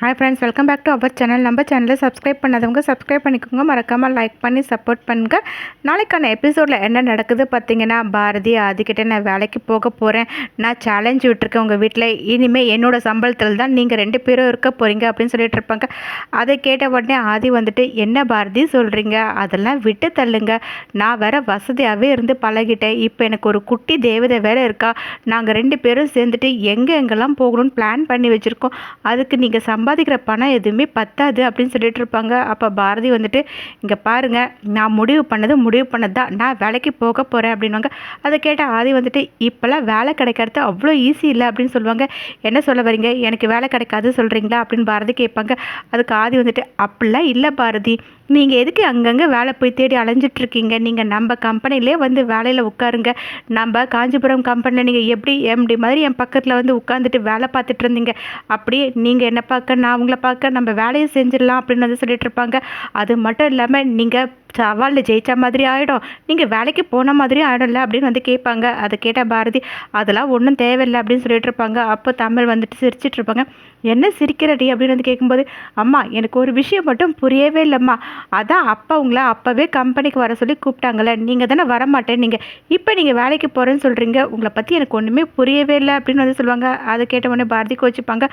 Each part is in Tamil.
Hi friends welcome back to our channel நம்ம சேனலில் சப்ஸ்கிரைப் பண்ணாதவங்க சப்ஸ்கிரைப் பண்ணிக்கோங்க. மறக்காமல் லைக் பண்ணி சப்போர்ட் பண்ணுங்கள் நாளைக்கான எபிசோடில் என்ன நடக்குது பார்த்தீங்கன்னா பாரதி ஆதிக்கிட்ட நான் வேலைக்கு போக போகிறேன் நான் சேலஞ்ச் விட்டுருக்கேன் உங்கள் வீட்டில் இனிமேல் என்னோட சம்பளத்தில் தான் நீங்கள் ரெண்டு பேரும் இருக்க போகிறீங்க அப்படின்னு சொல்லிட்டு இருப்பாங்க. அதை கேட்ட உடனே ஆதி வந்துட்டு என்ன பாரதி சொல்கிறீங்க அதெல்லாம் விட்டு தள்ளுங்க. நான் வேற வசதியாகவே இருந்து பழகிட்டேன். இப்போ எனக்கு ஒரு குட்டி தேவதை வேறு இருக்கா? நாங்கள் ரெண்டு பேரும் சேர்ந்துட்டு எங்கே எங்கெல்லாம் போகணும்னு பிளான் பண்ணி வச்சுருக்கோம். அதுக்கு நீங்கள் சம்பாதிக்கிற பணம் எதுவுமே பத்தாது அப்படின்னு சொல்லிட்டு இருப்பாங்க. அப்போ பாரதி வந்துட்டு இங்கே பாருங்கள் நான் முடிவு பண்ணது முடிவு பண்ணது தான் நான் வேலைக்கு போக போகிறேன் அப்படின்வாங்க அதை கேட்டால் ஆதி வந்துட்டு இப்போல்லாம் வேலை கிடைக்கிறது அவ்வளோ ஈஸி இல்லை அப்படின்னு சொல்லுவாங்க. என்ன சொல்ல வரீங்க எனக்கு வேலை கிடைக்காது சொல்கிறீங்களா அப்படின்னு பாரதி கேட்பாங்க. அதுக்கு ஆதி வந்துட்டு அப்படிலாம் இல்லை பாரதி. நீங்கள் எதுக்கு அங்கங்கே வேலை போய் தேடி அலைஞ்சிட்ருக்கீங்க? நீங்கள் நம்ம கம்பெனிலே வந்து வேலையில் உட்காருங்க. நம்ம காஞ்சிபுரம் கம்பெனியில் நீங்கள் எப்படி எம்டி மாதிரி என் பக்கத்தில் வந்து உட்காந்துட்டு வேலை பார்த்துட்டு இருந்தீங்க. அப்படியே நீங்கள் என்ன பார்க்க நான் உங்களை பார்க்க நம்ம வேலையை செஞ்சிடலாம் அப்படின்னு வந்து சொல்லிட்டு இருப்பாங்க. அது மட்டும் இல்லாமல் நீங்கள் சவாலில் ஜெயித்த மாதிரி ஆகிடும் நீங்கள் வேலைக்கு போன மாதிரி ஆகிடும்ல அப்படின்னு வந்து கேட்பாங்க. அதை கேட்ட பாரதி அதெல்லாம் ஒன்றும் தேவையில்லை அப்படின்னு சொல்லிட்டு இருப்பாங்க. அப்போ தமிழ் வந்துட்டு சிரிச்சிட்டு இருப்பாங்க. என்ன சிரிக்கிறடி அப்படின்னு வந்து கேட்கும்போது அம்மா எனக்கு ஒரு விஷயம் மட்டும் புரியவே இல்லைம்மா. அதான் அப்பா உங்களை அப்போவே கம்பெனிக்கு வர சொல்லி கூப்பிட்டாங்களே நீங்கள் தானே வரமாட்டேன் நீங்கள் இப்போ நீங்கள் வேலைக்கு போகிறேன்னு சொல்கிறீங்க உங்களை பற்றி எனக்கு ஒன்றுமே புரியவே இல்லை அப்படின்னு வந்து சொல்லுவாங்க. அதை கேட்ட உடனே பாரதி கோச்சிப்பாங்க.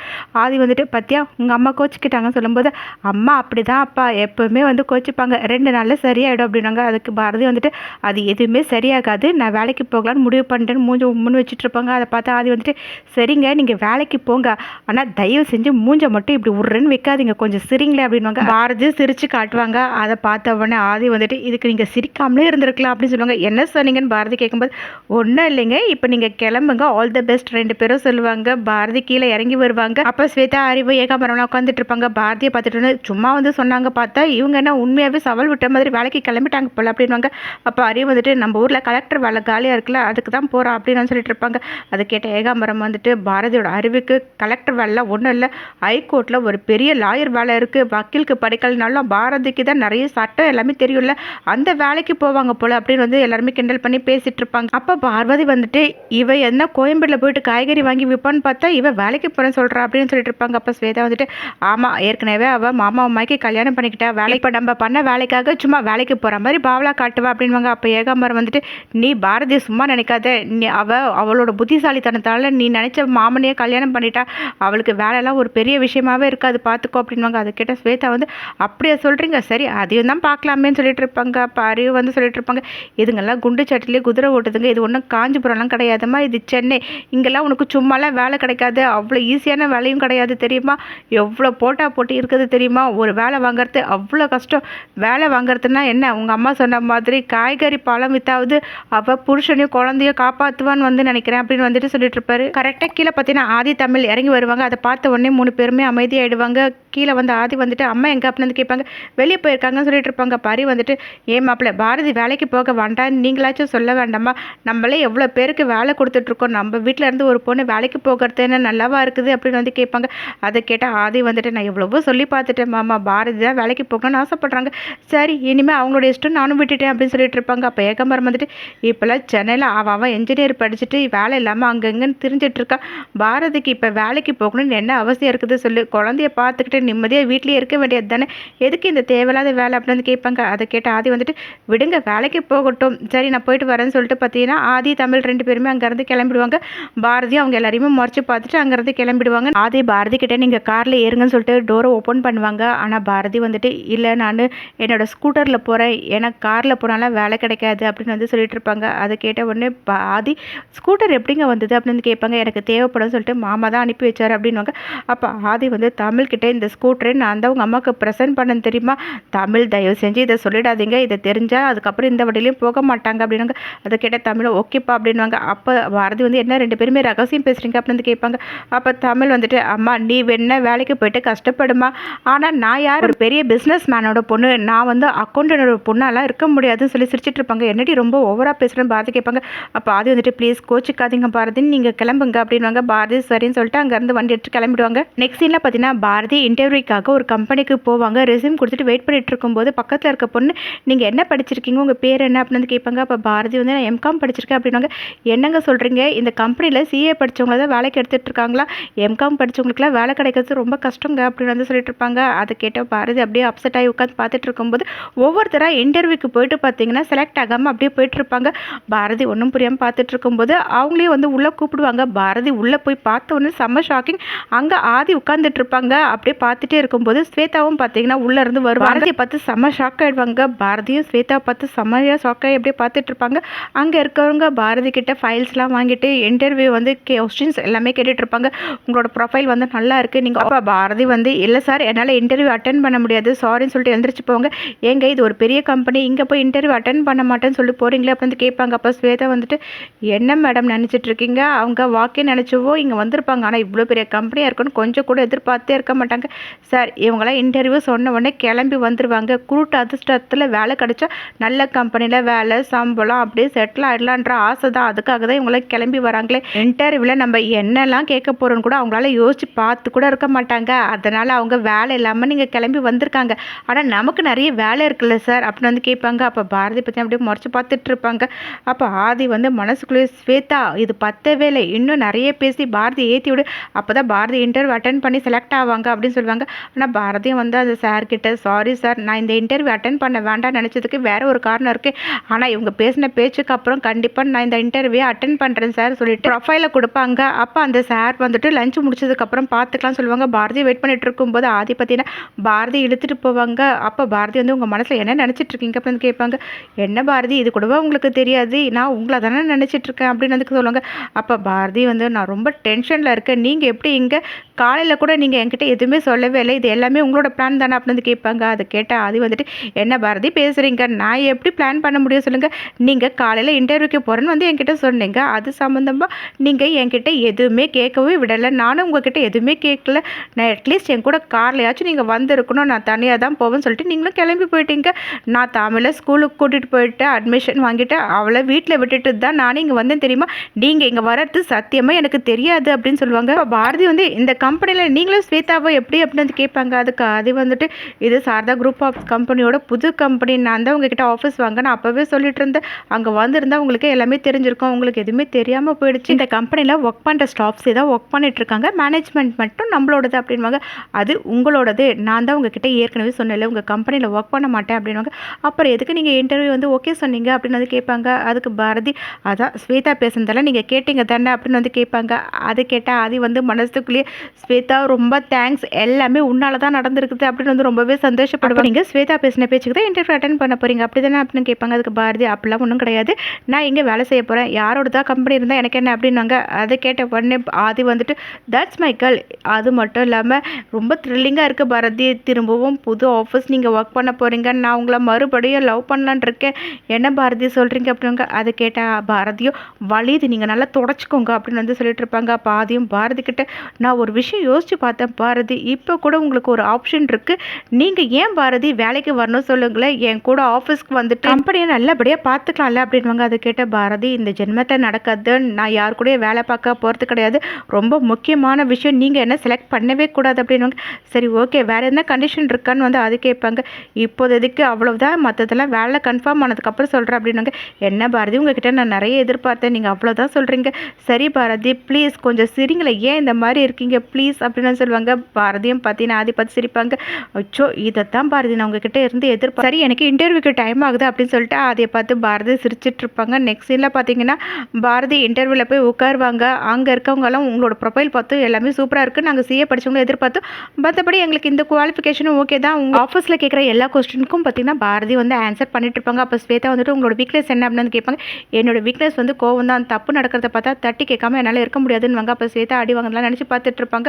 ஆதி வந்துட்டு பத்தியா உங்கள் அம்மா கோச்சிக்கிட்டாங்கன்னு சொல்லும்போது அம்மா அப்படி தான் அப்பா. எப்போவுமே வந்து கோச்சிப்பாங்க. ரெண்டு நாளில் சரியாயிடும் அப்படின்னாங்க. அதுக்கு பாரதி வந்துட்டு அது எதுவுமே சரியாகாது. நான் வேலைக்கு போகலான்னு முடிவு பண்ணிட்டேன்னு மூஞ்ச முன் வச்சுட்டு இருப்பாங்க அதை பார்த்தா ஆதி வந்துட்டு சரிங்க நீங்கள் வேலைக்கு போங்க. ஆனால் தயவு செஞ்சு மூஞ்ச மட்டும் இப்படி உருன்னு வைக்காதீங்க. கொஞ்சம் சிரிங்களே அப்படின்வாங்க பாரதி சிரித்து காட்டுவாங்க. அதை பார்த்த உடனே ஆதி வந்துட்டு இதுக்கு நீங்கள் சிரிக்காமலே இருந்திருக்கலாம் அப்படின்னு சொல்லுவாங்க. என்ன சொன்னீங்கன்னு? பாரதி கேட்கும்போது ஒன்றும் இல்லைங்க. இப்போ நீங்கள் கிளம்புங்க. ஆல் த பெஸ்ட் ரெண்டு பேரும் சொல்லுவாங்க. பாரதி கீழே இறங்கி வருவாங்க. அப்போ ஸ்வேதா அறிவு ஏகாம்பரம்லாம் உட்காந்துட்டு இருப்பாங்க பாரதியை பார்த்துட்டு சும்மா வந்து சொன்னாங்க பார்த்தா இவங்க என்ன உண்மையாகவே சவால் விட்ட மாதிரி வேலைக்கு கிளம்பிட்டாங்க போல அப்படின்வாங்க அப்போ அறிவு வந்துட்டு நம்ம ஊரில் கலெக்டர் வேலை காலியாக இருக்குல்ல அதுக்கு தான் போகிறோம் அப்படின்னு சொல்லிட்டு இருப்பாங்க. அதை கேட்ட ஏகாம்பரம் வந்துட்டு பாரதியோட அறிவுக்கு கலெக்டர் வேலைலாம் ஒன்றும் இல்லை. ஹைகோர்ட்டில் ஒரு பெரிய லாயர் வேலை இருக்குது வக்கீலுக்கு படிக்கலனாலும் பாரதிக்கு தான் நிறைய சட்டம் எல்லாமே தெரியும்ல. அந்த வேலைக்கு போவாங்க போல் அப்படின்னு வந்து எல்லாருமே கிண்டல் பண்ணி பேசிட்டு இருப்பாங்க. அப்போ பார்வதி வந்துட்டு இவ என்ன கோயம்பேடில் போயிட்டு காய்கறி வாங்கி விற்பான்னு பார்த்தா இவ வேலைக்கு போகிறேன்னு சொல்கிறா அப்படின்னு சொல்லிட்டு இருப்பாங்க. அப்போ ஸ்வேதா வந்துட்டு ஆமாம் ஏற்கனவே அவள் மாமா அம்மாய்க்கு கல்யாணம் பண்ணிக்கிட்டா வேலை இப்போ நம்ம பண்ண வேலைக்காக சும்மா வேலைக்கு போகிற மாதிரி பாவலா காட்டுவா அப்படின்வாங்க அப்போ ஏகாம்பரம் வந்துட்டு நீ பாரதி சும்மா நினைக்காத. நீ அவ அவளோட புத்திசாலித்தனத்தால் நீ நினச்ச மாமனையே கல்யாணம் பண்ணிட்டா. அவளுக்கு வேலையெல்லாம் ஒரு பெரிய விஷயமாவே இருக்காது. பார்த்துக்கோ அப்படின்வாங்க அதை கேட்ட ஸ்வேதா வந்து அப்படியே சொல்கிறீங்க சரி அதையும் தான் பார்க்கலாமேன்னு சொல்லிட்டு இருப்பாங்க அப்போ அறிவு வந்து சொல்லிட்டு இருப்பாங்க இதுங்கெல்லாம் குண்டு சட்டிலே குதிரை ஓட்டுதுங்க. இது ஒன்றும் காஞ்சிபுரம்லாம் கிடையாதுமா இது சென்னை. இங்கெல்லாம் உனக்கு சும்மாலாம் வேலை கிடைக்காது. அவ்வளோ ஈஸியான வேலையும் கிடையாது தெரியுமா? எவ்வளோ போட்டா போட்டி இருக்குது தெரியுமா? ஒரு வேலை வாங்குறது அவ்வளோ கஷ்டம். வேலை வாங்குறதுனா என்ன? உங்கள் அம்மா சொன்ன மாதிரி காய்கறி பழம் வித்தாவது அவள் புருஷனையும் குழந்தையும் காப்பாற்றுவான்னு வந்து நினைக்கிறேன் அப்படின்னு வந்துட்டு சொல்லிட்டு இருப்பாரு. கரெக்டாக கீழே பார்த்தீங்கன்னா ஆதி தமிழ் இறங்கி வருவாங்க. அதை பார்த்த உடனே மூணு பேருமே அமைதியாயிடுவாங்க. கீழே வந்து ஆதி வந்துட்டு அம்மா எங்கே அப்படின்னு வந்து கேட்பாங்க. வெளியே போயிருக்காங்கன்னு சொல்லிட்டு இருப்பாங்க. பரி வந்துட்டு ஏன் மாப்பிள்ள பாரதி வேலைக்கு போக வேண்டாம் நீங்களாச்சும் சொல்ல வேண்டாமா? நம்மளே எவ்வளோ பேருக்கு வேலை கொடுத்துட்ருக்கோம் நம்ம வீட்டில் இருந்து ஒரு பொண்ணு வேலைக்கு போகிறது என்ன நல்லாவா இருக்குது? அப்படின்னு வந்து கேட்பாங்க. அதை கேட்டால் ஆதி வந்துட்டு நான் எவ்வளவோ சொல்லி பார்த்துட்டேன் மாமா. பாரதி தான் வேலைக்கு போகணும்னு ஆசைப்பட்றாங்க. சரி இனிமேல் அவங்களோட இஷ்டம் நானும் விட்டுட்டேன் அப்படின்னு சொல்லிட்டு இருப்பாங்க. அப்போ ஏகம்பரம் வந்துட்டு இப்போல்லாம் சென்னையில் அவன் அவன் என்ஜினியர் படிச்சுட்டு வேலை இல்லாமல் அங்கங்கன்னு திரிஞ்சிட்ருக்கான் பாரதிக்கு இப்போ வேலைக்கு போகணும்னு என்ன அவசியம் இருக்குது? சொல்லு. குழந்தைய பார்த்துக்கிட்டு நிம்மதியாக வீட்லேயே இருக்க வேண்டியது தானே? எதுக்கு இந்த தேவையில்லாத வேலை அப்படின்னு வந்து கேட்பாங்க. அதை கேட்ட ஆதி வந்துட்டு விடுங்க வேலைக்கு போகட்டும். சரி நான் போயிட்டு வரேன்னு சொல்லிட்டு பார்த்தீங்கன்னா ஆதி தமிழ் ரெண்டு பேருமே அங்கேருந்து கிளம்பிடுவாங்க. பாரதி அவங்க எல்லாரையுமே முறைச்சி பார்த்துட்டு அங்கேருந்து கிளம்பிடுவாங்க. ஆதி பாரதி கிட்டே நீங்கள் காரில் ஏறுங்கன்னு சொல்லிட்டு டோரை ஓப்பன் பண்ணுவாங்க. ஆனால் பாரதி வந்துட்டு இல்லை நான் என்னோட ஸ்கூட்டரில் போகிறேன் எனக்கு காரில் போனாலும் வேலை கிடைக்காது அப்படின்னு வந்து சொல்லிட்டு இருப்பாங்க. அதை கேட்ட உடனே ஆதி ஸ்கூட்டர் எப்படிங்க வந்தது? அப்படின்னு வந்து கேட்பாங்க. எனக்கு தேவைப்படும் சொல்லிட்டு மாமா தான் அனுப்பி வச்சார் அப்படின்வாங்க அப்போ ஆதி வந்து தமிழ்கிட்ட இந்த ஸ்கூட்டரை நான் தான் உங்கள் அம்மாவுக்கு ப்ரெசென்ட் பண்ண தெரியுமா? தமிழ் தயவு செஞ்சு இதை சொல்லிடாதீங்க. இதை தெரிஞ்சால் அதுக்கப்புறம் இந்த வழியிலையும் போக மாட்டாங்க அப்படின்னாங்க. அதை கேட்ட தமிழ் ஓகேப்பா அப்படின்வாங்க அப்போ பாரதி வந்து என்ன ரெண்டு பேருமே ரகசியம் பேசுகிறீங்க அப்படின்னு வந்து கேட்பாங்க. அப்போ தமிழ் வந்துட்டு அம்மா நீ வேணா வேலைக்கு போயிட்டு கஷ்டப்படுமா? ஆனால் நான் யார்? ஒரு பெரிய பிஸ்னஸ் மேனோட பொண்ணு. நான் வந்து அக்கௌண்டனோட பொண்ணாலாம் இருக்க முடியாதுன்னு சொல்லி சிரிச்சிட்டு இருப்பாங்க. என்னடி ரொம்ப ஓவராக பேசுகிறேன்னு பாரதி கேட்பாங்க. அப்போ ஆதி வந்துட்டு ப்ளீஸ் கோச்சிக்காதீங்க பாரதின்னு நீங்கள் கிளம்புங்க அப்படின்வாங்க பாரதி சரின்னு சொல்லிட்டு அங்கேருந்து வண்டி எடுத்து கிளம்பிடுவாங்க. நெக்ஸ்ட் சீனில் பார்த்தீங்கன்னா பாரதி இன்டர்வியூ இன்டர்வியூக்காக ஒரு கம்பெனிக்கு போவாங்க. ரெஸ்யூம் கொடுத்துட்டு வெயிட் பண்ணிட்டு இருக்கும்போது பக்கத்தில் இருக்க பொண்ணு நீங்கள் என்ன படிச்சிருக்கீங்க? உங்கள் பேர் என்ன? அப்படின்னு வந்து கேட்பாங்க. அப்போ பாரதி வந்து நான் எம்காம் படிச்சிருக்கேன் அப்படின்னாங்க என்னங்க சொல்கிறீங்க இந்த கம்பெனியில் சிஏ படித்தவங்கள தான் வேலைக்கு எடுத்துகிட்டு இருக்காங்களா? எம்காம் படித்தவங்களுக்குலாம் வேலை கிடைக்கிறது ரொம்ப கஷ்டங்க அப்படின்னு வந்து சொல்லிட்டு இருப்பாங்க. அதை கேட்ட பாரதி அப்படியே அப்செட் ஆகி உட்காந்து பார்த்துட்டு இருக்கும்போது ஒவ்வொருத்தராக இன்டர்வியூக்கு போயிட்டு பார்த்தீங்கன்னா செலக்ட் ஆகாமல் அப்படியே போயிட்டு இருப்பாங்க. பாரதி ஒன்றும் புரியாமல் பார்த்துட்டு இருக்கும்போது அவங்களே வந்து உள்ளே கூப்பிடுவாங்க. பாரதி உள்ளே போய் பார்த்த உடனே செம்ம ஷாக்கிங் அங்கே ஆதி உட்காந்துட்டு இருப்பாங்க. அப்படியே பார்த்துட்டே இருக்கும்போது ஸ்வேதாவும் பார்த்தீங்கன்னா உள்ளே இருந்து வரும் பாரதியை பார்த்து செம்ம ஷாக் ஆயிடுவாங்க. பாரதியும் ஸ்வேதா பார்த்து செம்மையாக ஷாக் ஆகி அப்படியே பார்த்துட்டு இருப்பாங்க. அங்கே இருக்கிறவங்க பாரதி கிட்ட ஃபைல்ஸ்லாம் வாங்கிட்டு இன்டர்வியூ வந்து கொஸ்டின்ஸ் எல்லாமே கேட்டுட்டு இருப்பாங்க. உங்களோட ப்ரொஃபைல் வந்து நல்லா இருக்குது நீங்கள் அப்போ பாரதி வந்து இல்லை சார் என்னால் இன்டர்வியூ அட்டன் பண்ண முடியாது. சாரின்னு சொல்லிட்டு எழுந்திரிச்சு போவாங்க ஏங்க இது ஒரு பெரிய கம்பெனி இங்கே போய் இன்டர்வியூ அட்டன் பண்ண மாட்டேன்னு சொல்லி போகிறீங்களே அப்போ வந்து கேட்பாங்க. அப்போ ஸ்வேதா வந்துட்டு என்ன மேடம் நினச்சிட்டு இருக்கீங்க? அவங்க வாக்கே நினச்சவோ? இங்கே வந்திருப்பாங்க. ஆனால் இவ்வளோ பெரிய கம்பெனியாக இருக்குன்னு கொஞ்சம் கூட எதிர்பார்த்தே இருக்க மாட்டாங்க. சார் இவங்களாம் இன்டர்வியூ சொன்ன உடனே கிளம்பி வந்துடுவாங்க குருட்டு அதிர்ஷ்டத்தில் வேலை கிடைச்சா நல்ல கம்பெனியில் வேலை சம்பளம் அப்படியே செட்டில் ஆகிடலான்ற ஆசை தான். அதுக்காக தான் இவங்களாம் கிளம்பி வராங்களே. இன்டர்வியூவில் நம்ம என்னெல்லாம் கேட்க போகிறோன்னு கூட அவங்களால யோசிச்சு பார்த்து கூட இருக்க மாட்டாங்க. அதனால் அவங்க வேலை இல்லாமல் நீங்கள் கிளம்பி வந்திருக்காங்க. ஆனால் நமக்கு நிறைய வேலை இருக்குல்ல சார்? அப்படின்னு வந்து கேட்பாங்க. அப்போ பாரதி பற்றி அப்படியே முறைச்சி பார்த்துட்டு இருப்பாங்க. அப்போ ஆதி வந்து மனசுக்குள்ளேயே ஸ்வேதா இது பத்தவே இல்லை. இன்னும் நிறைய பேசி பாரதி ஏற்றி விடு. அப்போ தான் பாரதி இன்டர்வியூ அட்டன் பண்ணி செலக்ட் ஆவாங்க அப்படின்னு சொல்லுவாங்க. ஆனால் பாரதியும் வந்து அந்த சார் கிட்ட சாரி சார் நான் இந்த இன்டர்வியூ அட்டன் பண்ண வேண்டாம் நினச்சதுக்கு வேற ஒரு காரணம் இருக்குது ஆனால் இவங்க பேசின பேச்சுக்கு அப்புறம் கண்டிப்பாக நான் இந்த இன்டர்வியூ அட்டன் பண்ணுறேன் சார் சொல்லிட்டு ப்ரொஃபைலை கொடுப்பாங்க. அப்போ அந்த சார் வந்துட்டு லஞ்ச் முடிச்சதுக்கப்புறம் பார்த்துக்கலாம் சொல்லுவாங்க. பாரதி வெயிட் பண்ணிட்டு இருக்கும்போது ஆதி பார்த்தீங்கன்னா பாரதி இழுத்துட்டு போவாங்க. அப்போ பாரதி வந்து உங்கள் மனசில் என்ன நினச்சிட்டு இருக்கீங்க? அப்படின்னு கேட்பாங்க. என்ன பாரதி? இது கூடவா உங்களுக்கு தெரியாது. நான் உங்களை தானே நினச்சிட்டு இருக்கேன். அப்படின்னு வந்து சொல்லுவாங்க. அப்போ பாரதி வந்து நான் ரொம்ப டென்ஷனில் இருக்கேன். நீங்கள் எப்படி இங்கே? காலையில் கூட நீங்கள் என்கிட்ட எதுவுமே சொல்லவே இல்லை. இது எல்லாமே உங்களோட பிளான் தானே அப்படின்னு வந்து கேட்பாங்க. அதை கேட்டால் அது வந்துட்டு என்ன பாரதி பேசுகிறீங்க நான் எப்படி பிளான் பண்ண முடியும் சொல்லுங்கள் நீங்கள் காலையில் இன்டர்வியூக்கு போகிறேன்னு வந்து என்கிட்ட சொன்னீங்க. அது சம்மந்தமாக நீங்கள் என்கிட்ட எதுவுமே கேட்கவே விடலை. நானும் உங்ககிட்ட எதுவுமே கேட்கல. நான் அட்லீஸ்ட் என் கூட கார்லையாச்சும் நீங்கள் வந்திருக்கணும். நான் தனியாக தான் போவேன்னு சொல்லிட்டு நீங்களும் கிளம்பி போயிட்டீங்க. நான் தமிழை ஸ்கூலுக்கு கூட்டிகிட்டு போயிட்டு அட்மிஷன் வாங்கிட்டு அவளை வீட்டில் விட்டுட்டு தான் நானே இங்கே வந்தேன் தெரியுமா? நீங்கள் இங்கே வர்றது சத்தியமாக எனக்கு தெரியாது அப்படின்னு சொல்லுவாங்க. பாரதி வந்து இந்த கம்பெனியில் நீங்களும் ஸ்வேதாவை எப்படி அப்படின்னு வந்து கேட்பாங்க. அதுக்கு அது வந்துட்டு இது சாரதா குரூப் ஆஃப் கம்பெனியோட புது கம்பெனி நான் தான் உங்ககிட்ட ஆஃபீஸ் வாங்க நான் அப்போவே சொல்லிட்டு இருந்தேன். அங்கே வந்திருந்தா உங்களுக்கு எல்லாமே தெரிஞ்சிருக்கும். உங்களுக்கு எதுவுமே தெரியாமல் போயிடுச்சு. இந்த கம்பெனியில் ஒர்க் பண்ணுற ஸ்டாஃப்ஸே தான் ஒர்க் பண்ணிட்டு இருக்காங்க. மேனேஜ்மெண்ட் மட்டும் நம்மளோடது அப்படின்வாங்க அது உங்களோடது. நான் தான் உங்ககிட்ட ஏற்கனவே சொன்னேன்ல உங்கள் கம்பெனியில் ஒர்க் பண்ண மாட்டேன் அப்படின்வாங்க அப்புறம் எதுக்கு நீங்கள் இன்டர்வியூ வந்து ஓகே சொன்னீங்க அப்படின்னு வந்து கேட்பாங்க. அதுக்கு பாரதி அதான் ஸ்வேதா பேசுனதெல்லாம் நீங்கள் கேட்டீங்க தானே அப்படின்னு வந்து கேட்பாங்க. அது கேட்டால் அது வந்து மனசுக்குள்ளேயே ஸ்வேதா ரொம்ப தேங்க்ஸ் எல் எல்லாமே உன்னால தான் நடந்திருக்குது அப்படின்னு வந்து ரொம்பவே சந்தோஷப்படுவாங்க. நீங்கள் ஸ்வேதா பேசின பேச்சுக்கு தான் இன்டர்வியூ அட்டன் பண்ண போறீங்க. அப்படி தானே அப்படின்னு கேட்பாங்க. அதுக்கு பாரதி அப்படிலாம் ஒன்றும் கிடையாது. நான் இங்கே வேலை செய்ய போகிறேன் யாரோட தான் கம்பெனி இருந்தால் எனக்கு என்ன? அப்படின்னாங்க. அதை கேட்ட உடனே ஆதி வந்துட்டு தட்ஸ் மை கேர்ள் அது மட்டும் இல்லாமல் ரொம்ப த்ரில்லிங்காக இருக்குது பாரதி. திரும்பவும் புது ஆஃபீஸ் நீங்கள் ஒர்க் பண்ண போகிறீங்க நான் உங்களை மறுபடியும் லவ் பண்ணலான் இருக்கேன். என்ன பாரதி சொல்கிறீங்க அப்படிங்க அதை கேட்டால் பாரதியும் வலியுது நீங்கள் நல்லா தொடச்சிக்கோங்க. அப்படின்னு வந்து சொல்லிட்டு இருப்பாங்க. பாதியும் பாரதி கிட்ட நான் ஒரு விஷயம் யோசிச்சு பார்த்தேன் பாரதி. இப்போ இப்போ கூட உங்களுக்கு ஒரு ஆப்ஷன் இருக்குது நீங்கள் ஏன் பாரதி வேலைக்கு வரணும் சொல்லுங்களேன். என் கூட ஆஃபீஸ்க்கு வந்துட்டு கம்பெனியை நல்லபடியாக பார்த்துக்கலாம்ல அப்படின்வாங்க அதை கேட்ட பாரதி இந்த ஜென்மத்தை நடக்காது. நான் யார் கூடயும் வேலை பார்க்க போகிறது கிடையாது. ரொம்ப முக்கியமான விஷயம். நீங்கள் என்ன செலக்ட் பண்ணவே கூடாது அப்படின்வாங்க சரி ஓகே வேறு என்ன கண்டிஷன் இருக்கான்னு வந்து அது கேட்பாங்க. இப்போதைக்கு அவ்வளோதான் மற்றதெல்லாம் வேலை கன்ஃபார்ம் ஆனதுக்கப்புறம் சொல்கிறேன் அப்படின்னாங்க என்ன பாரதி உங்ககிட்ட நான் நிறைய எதிர்பார்த்தேன். நீங்கள் அவ்வளோதான் சொல்கிறீங்க சரி பாரதி ப்ளீஸ் கொஞ்சம் சிரிங்களேன். ஏன் இந்த மாதிரி இருக்கீங்க? ப்ளீஸ் அப்படின்னு சொல்லுவாங்க. பாரதியும் பார்த்தீங்கன்னா ஆதி பார்த்து சிரிப்பாங்க அச்சோ இதைத்தான் பாரதி நான் உங்ககிட்ட இருந்து எதிர்ப்பு சரி எனக்கு இன்டர்வியூக்கு டைம் ஆகுது அப்படின்னு சொல்லிட்டு அதை பார்த்து பாரதி சிரிச்சிட்டு இருப்பாங்க. நெக்ஸ்ட் சீனில் பார்த்தீங்கன்னா பாரதி இன்டர்வியூவில் போய் உட்காருவாங்க. அங்கே இருக்கவங்கெல்லாம் உங்களோட ப்ரொஃபைல் பார்த்து எல்லாமே சூப்பராக இருக்குது நாங்கள் சிஏ படித்தவங்களும் எதிர்பார்த்தோம் மற்றபடி எங்களுக்கு இந்த குவாலிஃபிகேஷனும் ஓகே தான். உங்கள் ஆஃபீஸில் கேட்குற எல்லா கொஸ்டினுக்கும் பார்த்தீங்கன்னா பாரதி வந்து ஆன்சர் பண்ணிட்டு இருப்பாங்க. அப்போ ஸ்வேதா வந்துட்டு உங்களோட வீக்னஸ் என்ன? அப்படின்னு கேட்பாங்க. என்னோட வீக்னஸ் வந்து கோவம் தான் தப்பு நடக்கிறத பார்த்தா தட்டி கேட்காம என்னால் இருக்க முடியாதுன்னு வாங்க அப்போ ஸ்வேதா அடி வாங்கலாம் நினச்சி பார்த்துட்டு இருப்பாங்க.